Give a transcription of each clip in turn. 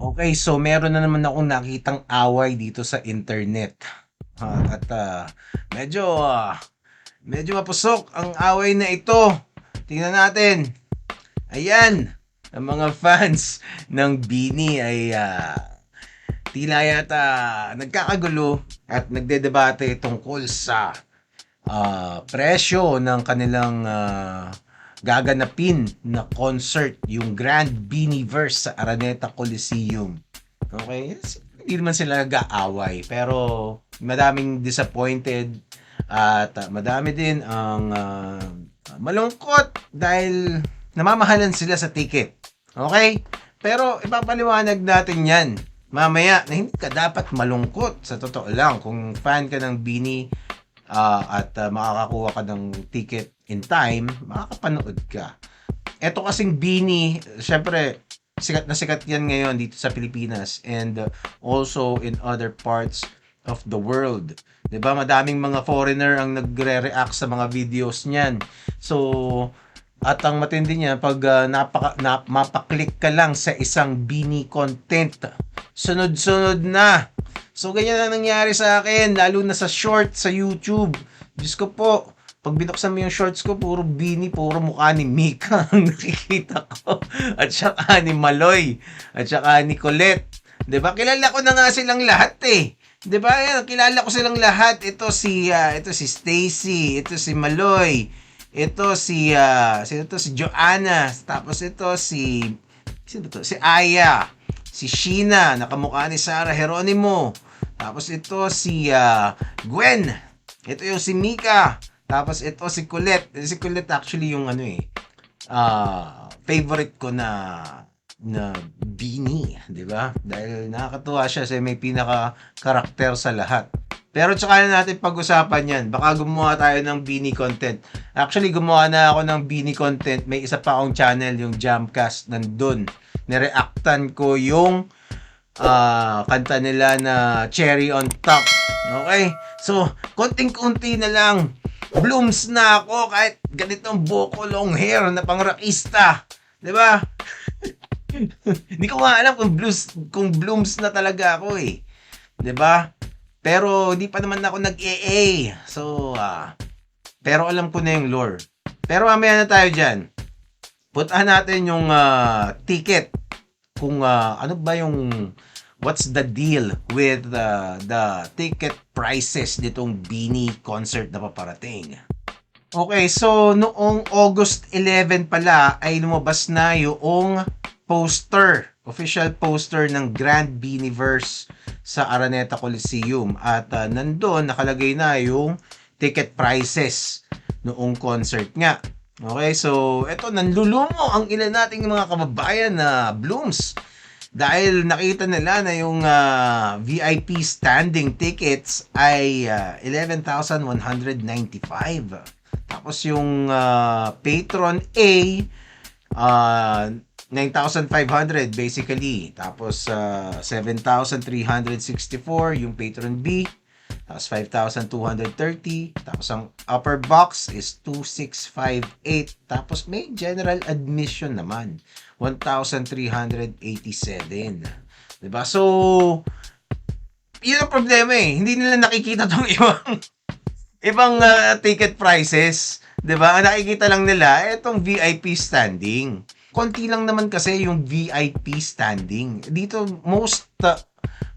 Okay, so meron na naman akong nakitang away dito sa internet. Ah, at ah, medyo ah, medyo mapusok ang away na ito. Tingnan natin. Ayan, ang mga fans ng Bini ay ah, tila yata nagkakagulo at nagdedebate tungkol sa ah, presyo ng kanilang ah, gaganapin na concert, yung Grand Beaniverse sa Araneta Coliseum. Okay? Hindi naman sila nag-aaway, pero madaming disappointed at ah, madami din ang ah, malungkot dahil namamahalan sila sa ticket. Okay? Pero ipapaliwanag natin yan mamaya na hindi ka dapat malungkot sa totoo lang kung fan ka ng Bini ah, at ah, makakakuha ka ng ticket in time, makakapanood ka. Ito kasing Bini, syempre, sikat na sikat yan ngayon dito sa Pilipinas and also in other parts of the world. 'Di ba? Madaming mga foreigner ang nagre-react sa mga videos niyan. So, at ang matindi niya, pag uh, napaka, na, mapaklik ka lang sa isang Bini content, sunod-sunod na. So, ganyan ang nangyari sa akin, lalo na sa short sa YouTube. Diyos ko po, pag binuksan mo yung shorts ko, puro Bini, puro mukha ni Mika ang nakikita ko. At saka ni Maloy. At saka ni Colette. ba? Kilala ko na nga silang lahat eh. 'Di ba? Kilala ko silang lahat. Ito si ah, ito si Stacy, ito si Maloy. Ito si ah, sino to si Joanna. Tapos ito si sino to? Si Aya. Si Sheena, nakamukha ni Sarah Geronimo. Tapos ito si ah, Gwen. Ito yung si Mika. Tapos ito si Colette. Si Colette actually yung ano eh. ah favorite ko na na Beanie, 'di ba? Dahil nakakatuwa siya kasi may pinaka karakter sa lahat. Pero tsaka na natin pag-usapan yan. Baka gumawa tayo ng Beanie content. Actually, gumawa na ako ng Beanie content. May isa pa akong channel, yung Jamcast, nandun. Nireactan ko yung ah, kanta nila na Cherry on Top. Okay? So, konting-kunti na lang. Blooms na ako kahit ganitong buko long hair na pang-rockista. 'Di ba? Hindi ko nga alam kung blues kung blooms na talaga ako eh. 'Di ba? Pero hindi pa naman ako nag-AA. So, ah, pero alam ko na yung lore. Pero mamaya na tayo diyan. Puntahan natin yung ah, ticket. Kung ah, ano ba yung what's the deal with the the ticket prices nitong Beanie concert na paparating. Okay, so noong August 11 pala ay lumabas na yung poster, official poster ng Grand Beaniverse sa Araneta Coliseum at uh, nandoon nakalagay na yung ticket prices noong concert nga. Okay, so eto nanlulumo ang ilan nating mga kababayan na Blooms dahil nakita nila na yung ah, VIP standing tickets ay ah, 11,195. Tapos yung ah, Patron A ah, 9,500 basically. Tapos ah, 7,364 yung Patron B. Tapos 5,230. Tapos ang upper box is 2,658. Tapos may general admission naman. 1,387. 'Di ba? So, yun ang problema eh. Hindi nila nakikita tong ibang ibang ah, ticket prices. 'Di ba? Ang nakikita lang nila itong VIP standing. Konti lang naman kasi yung VIP standing. Dito most ah,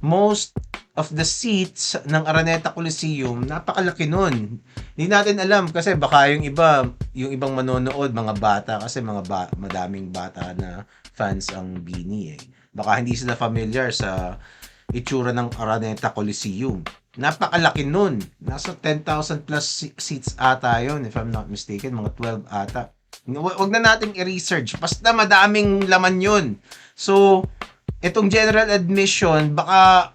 most of the seats ng Araneta Coliseum, napakalaki nun. Hindi natin alam kasi baka yung iba, yung ibang manonood, mga bata kasi mga ba, madaming bata na fans ang Bini eh. Baka hindi sila familiar sa itsura ng Araneta Coliseum. Napakalaki nun. Nasa 10,000 plus seats ata yun, if I'm not mistaken. Mga 12 ata. Hu- Huwag na nating i-research. Basta madaming laman yun. So, itong general admission, baka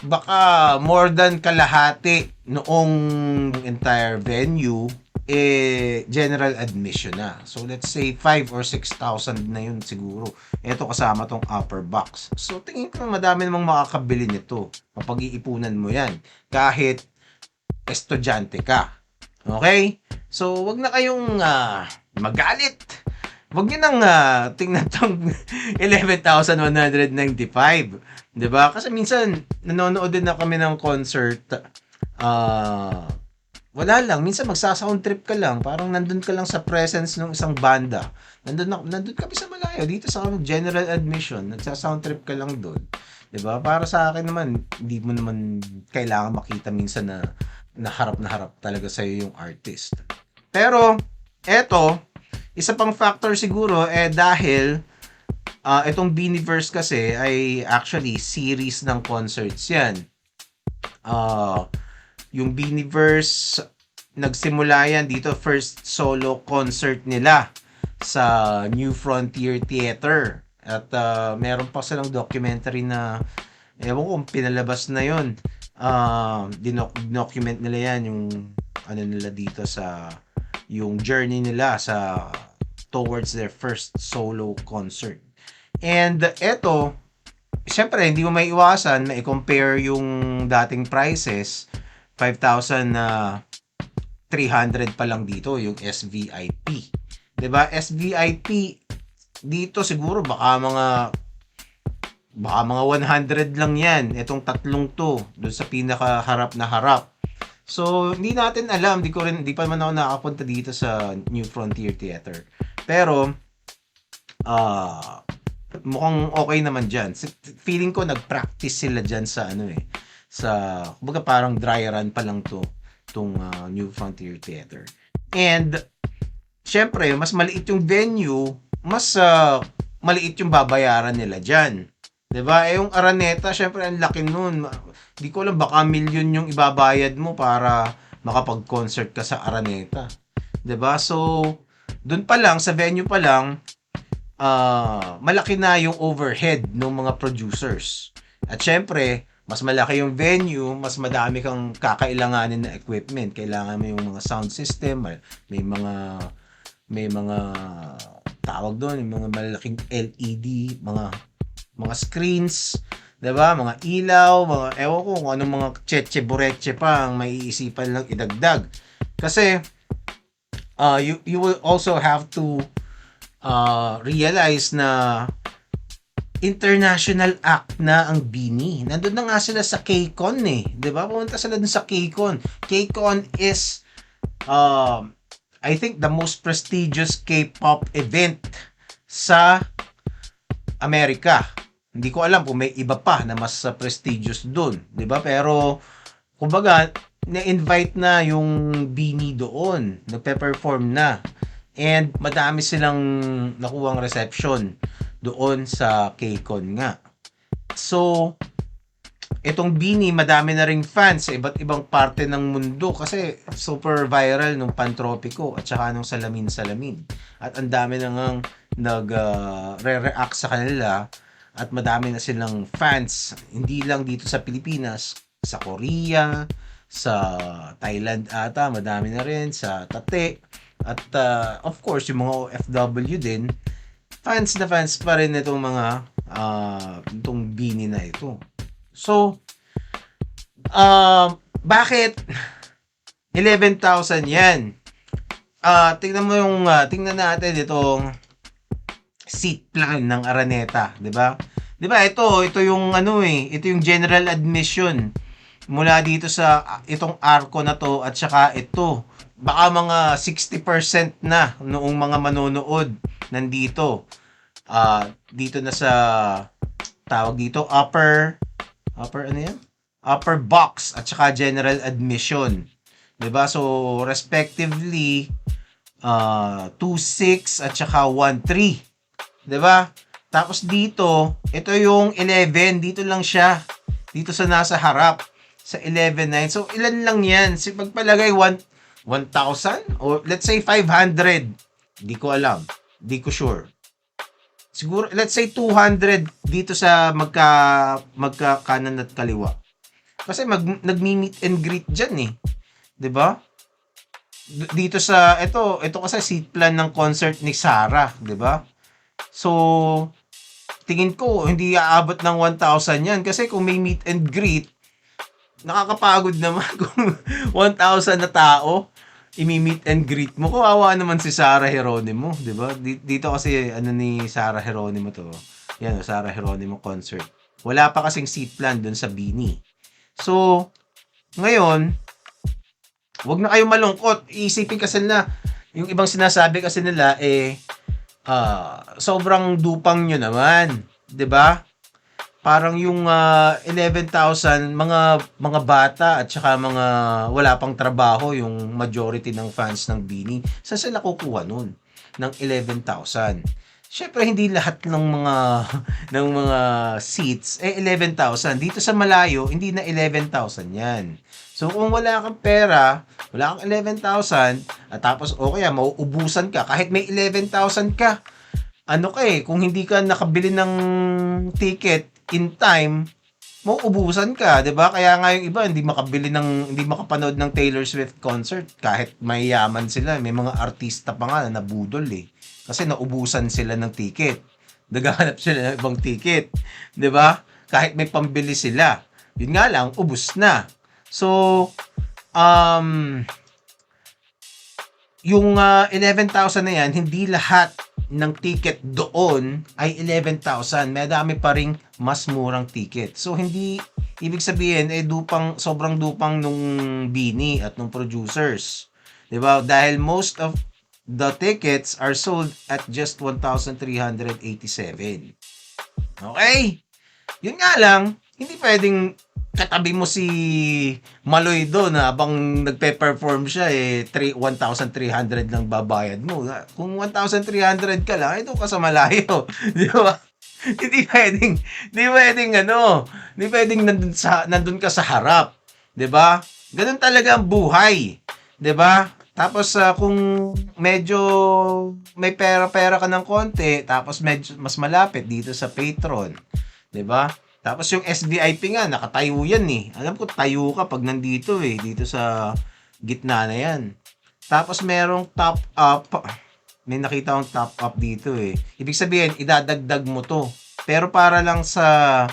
baka more than kalahati noong entire venue eh general admission na. So let's say 5 or 6,000 na yun siguro. Ito kasama tong upper box. So tingin ko madami namang makakabili nito. Mapag-iipunan mo yan. Kahit estudyante ka. Okay? So wag na kayong ah, magalit wag niyo nang ah, tingnan tong 11,195. 'Di ba? Kasi minsan nanonood din na kami ng concert. Ah, wala lang, minsan magsa-sound trip ka lang, parang nandun ka lang sa presence ng isang banda. Nandun, na, nandun kami sa malayo, dito sa general admission, nagsa-sound trip ka lang doon. 'Di ba? Para sa akin naman, hindi mo naman kailangan makita minsan na na harap na harap talaga sa yung artist. Pero eto, isa pang factor siguro eh dahil ah itong Beaniverse kasi ay actually series ng concerts 'yan. Ah yung Beaniverse nagsimula yan dito first solo concert nila sa New Frontier Theater. At ah, meron pa silang documentary na ewan ko kung pinalabas na yon. Ah, dinoc- document nila yan yung ano nila dito sa yung journey nila sa towards their first solo concert. And eto, syempre hindi mo may iwasan na i-compare yung dating prices 5,000 na 300 pa lang dito yung SVIP. 'Di ba? SVIP dito siguro baka mga baka mga 100 lang 'yan. Itong tatlong to doon sa pinaka harap na harap. So, hindi natin alam, di ko rin, di pa man ako nakapunta dito sa New Frontier Theater. Pero, ah, mukhang okay naman dyan. Feeling ko nag-practice sila dyan sa ano eh, sa, kumbaga parang dry run pa lang to, tong ah, New Frontier Theater. And, syempre, mas maliit yung venue, mas ah, maliit yung babayaran nila dyan. 'Di ba? Eh yung Araneta, syempre ang laki nun. Ma- Di ko alam baka milyon yung ibabayad mo para makapag-concert ka sa Araneta. 'Di ba? So, doon pa lang sa venue pa lang ah malaki na yung overhead ng mga producers. At syempre, mas malaki yung venue, mas madami kang kakailanganin na equipment. Kailangan mo yung mga sound system, may mga may mga tawag doon, yung mga malaking LED, mga mga screens, 'di ba? Mga ilaw, mga ewan ko kung anong mga cheche bureche pa ang maiisipan lang idagdag. Kasi uh, you you will also have to uh, realize na international act na ang Bini. Nandun na nga sila sa KCON eh. ba? Pumunta sila dun sa KCON. KCON is um I think the most prestigious K-pop event sa Amerika. Hindi ko alam kung may iba pa na mas uh, prestigious doon, 'di ba? Pero kumbaga, na-invite na yung Bini doon, nagpe-perform na. And madami silang nakuwang reception doon sa KCON nga. So, itong Bini, madami na ring fans sa iba't ibang parte ng mundo kasi super viral nung Pantropiko at saka nung Salamin Salamin. At ang dami na ngang nag uh, re-react sa kanila at madami na silang fans hindi lang dito sa Pilipinas, sa Korea, sa Thailand ata, madami na rin sa Tate at uh, of course yung mga OFW din fans na fans pa rin itong mga ah itong bini na ito. So, um, bakit 11,000 yan? Ah, tingnan mo yung ah, tingnan natin itong seat plan ng Araneta, 'di ba? 'Di ba ito, ito yung ano eh, ito yung general admission mula dito sa ah, itong arko na to at saka ito. Baka mga 60% na noong mga manonood nandito. Ah, dito na sa tawag dito upper upper ano yan? Upper box at saka general admission. 'Di ba? So respectively uh 2.6 at saka 1.3. 'Di ba? Tapos dito, ito yung 11, dito lang siya. Dito sa nasa harap sa 11.9. So ilan lang 'yan? Si pagpalagay 1 1,000 or let's say 500. Hindi ko alam. Hindi ko sure. Siguro let's say 200 dito sa magka magka kanan at kaliwa. Kasi mag nagmi-meet and greet diyan eh. 'Di ba? Dito sa ito, ito kasi seat plan ng concert ni Sarah, 'di ba? So tingin ko hindi aabot ng 1,000 yan kasi kung may meet and greet nakakapagod naman kung 1,000 na tao imi-meet and greet mo. Kawawa naman si Sarah Geronimo, 'di ba? Di- Dito kasi ano ni Sarah Geronimo to. Yan, Sarah Geronimo concert. Wala pa kasing seat plan doon sa Bini. So, ngayon, wag na kayo malungkot. Isipin kasi na yung ibang sinasabi kasi nila eh ah, sobrang dupang nyo naman, 'di ba? Parang yung ah, 11,000 mga mga bata at saka mga wala pang trabaho yung majority ng fans ng Bini. Saan sila kukuha nun ng 11,000? Syempre hindi lahat ng mga ng mga seats eh 11,000. Dito sa malayo hindi na 11,000 'yan. So kung wala kang pera, wala kang 11,000 at tapos o kaya mauubusan ka kahit may 11,000 ka. Ano ka eh, kung hindi ka nakabili ng ticket in time, mauubusan ka, 'di ba? Kaya nga yung iba hindi makabili ng hindi makapanood ng Taylor Swift concert kahit mayayaman sila, may mga artista pa nga na nabudol eh. Kasi naubusan sila ng ticket. Naghahanap sila ng ibang ticket, 'di ba? Kahit may pambili sila. Yun nga lang, ubus na. So, um, yung ah, 11,000 na yan, hindi lahat ng ticket doon ay 11,000. May dami pa ring mas murang ticket. So, hindi, ibig sabihin, eh, dupang, sobrang dupang nung Bini at nung producers. ba Dahil most of the tickets are sold at just 1,387. Okay? Yun nga lang, hindi pwedeng katabi mo si Maloy doon habang nagpe-perform siya eh 3 1,300 lang babayad mo. Kung 1,300 ka lang, ito ka sa malayo. Di ba? hindi pwedeng, hindi pwedeng ano, hindi pwedeng nandun, sa, nandun ka sa harap. Di ba? Ganun talaga ang buhay. Di ba? Tapos ah, kung medyo may pera-pera ka ng konti, tapos medyo mas malapit dito sa Patron. 'Di ba? Tapos yung SVIP nga, nakatayo yan eh. Alam ko, tayo ka pag nandito eh. Dito sa gitna na yan. Tapos merong top up. May nakita akong top up dito eh. Ibig sabihin, idadagdag mo to. Pero para lang sa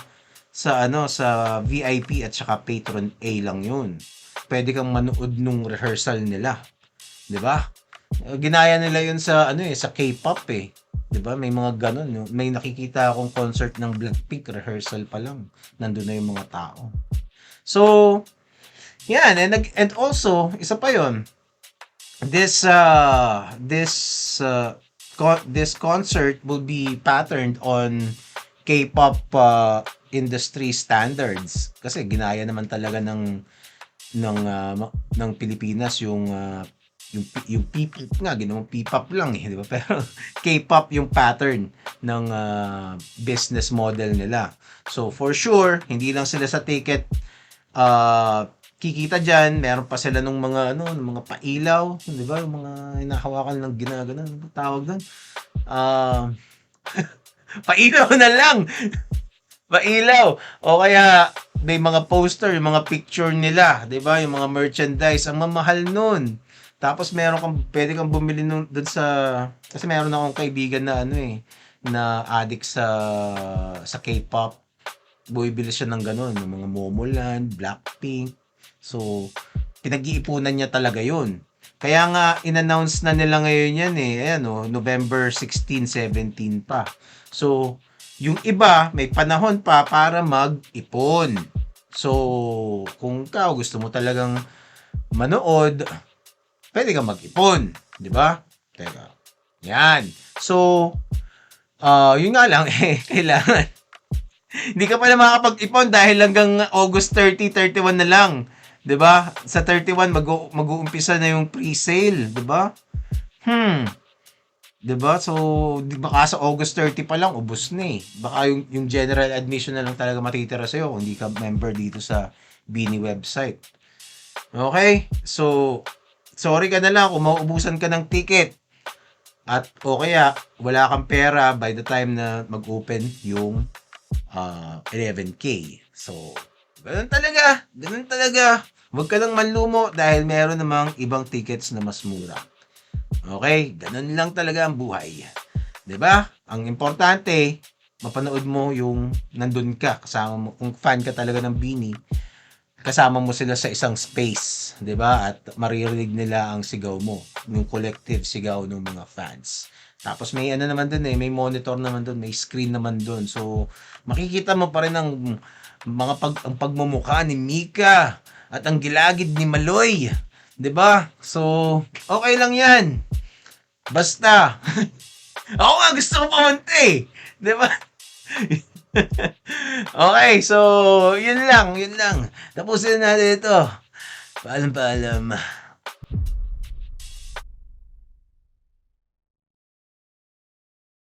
sa ano sa VIP at saka patron A lang yun. Pwede kang manood nung rehearsal nila. 'Di ba? Ginaya nila yun sa ano eh sa K-pop eh. 'Di ba? May mga ganun, no? May nakikita akong concert ng Blackpink rehearsal pa lang. Nandun na yung mga tao. So, yan and and also isa pa 'yon. This uh this uh co- this concert will be patterned on K-pop uh, industry standards kasi ginaya naman talaga ng ng uh, ng Pilipinas yung uh, yung yung P-pop nga ginawang P-pop lang eh, di ba? Pero K-pop yung pattern ng uh, business model nila. So for sure, hindi lang sila sa ticket uh, kikita diyan, meron pa sila nung mga ano, ng mga pailaw, di ba? Yung mga hinahawakan ng ginagano, ano tawag doon? Uh, pailaw na lang. pailaw. O kaya may mga poster, yung mga picture nila, 'di ba? Yung mga merchandise, ang mamahal nun. Tapos meron kang pwede kang bumili nun doon sa kasi meron akong kaibigan na ano eh na addict sa sa K-pop. Bumibili siya ng ganun, ng mga Momoland, Blackpink. So, pinag-iipunan niya talaga 'yun. Kaya nga inannounce na nila ngayon yan eh. Ayan oh, November 16, 17 pa. So, yung iba may panahon pa para mag-ipon. So, kung ka gusto mo talagang manood, pwede kang mag-ipon, 'di ba? Teka. Yan. So, uh, yun nga lang eh kailangan hindi ka pala makakapag-ipon dahil hanggang August 30, 31 na lang. 'Di ba? Sa 31 mag mag-uumpisa na yung pre-sale, 'di ba? Hmm. 'Di ba? So, di baka sa August 30 pa lang ubos na eh. Baka yung yung general admission na lang talaga matitira sa iyo kung hindi ka member dito sa Bini website. Okay? So, sorry ka na lang kung mauubusan ka ng ticket. At o kaya wala kang pera by the time na mag-open yung uh, 11K. So, ganun talaga. Ganun talaga. Huwag ka lang manlumo dahil meron namang ibang tickets na mas mura. Okay? Ganun lang talaga ang buhay. ba? Ang importante, mapanood mo yung nandun ka kasama mo. Kung fan ka talaga ng Bini, kasama mo sila sa isang space, 'di ba? At maririnig nila ang sigaw mo, yung collective sigaw ng mga fans. Tapos may ano naman dun eh, may monitor naman dun, may screen naman dun. So, makikita mo pa rin ang mga pag ang pagmumukha ni Mika at ang gilagid ni Maloy, 'di ba? So, okay lang 'yan. Basta ako nga gusto ko pumunta eh. 'Di ba? okay, so yun lang, yun lang. Tapusin na natin ito. Paalam, paalam.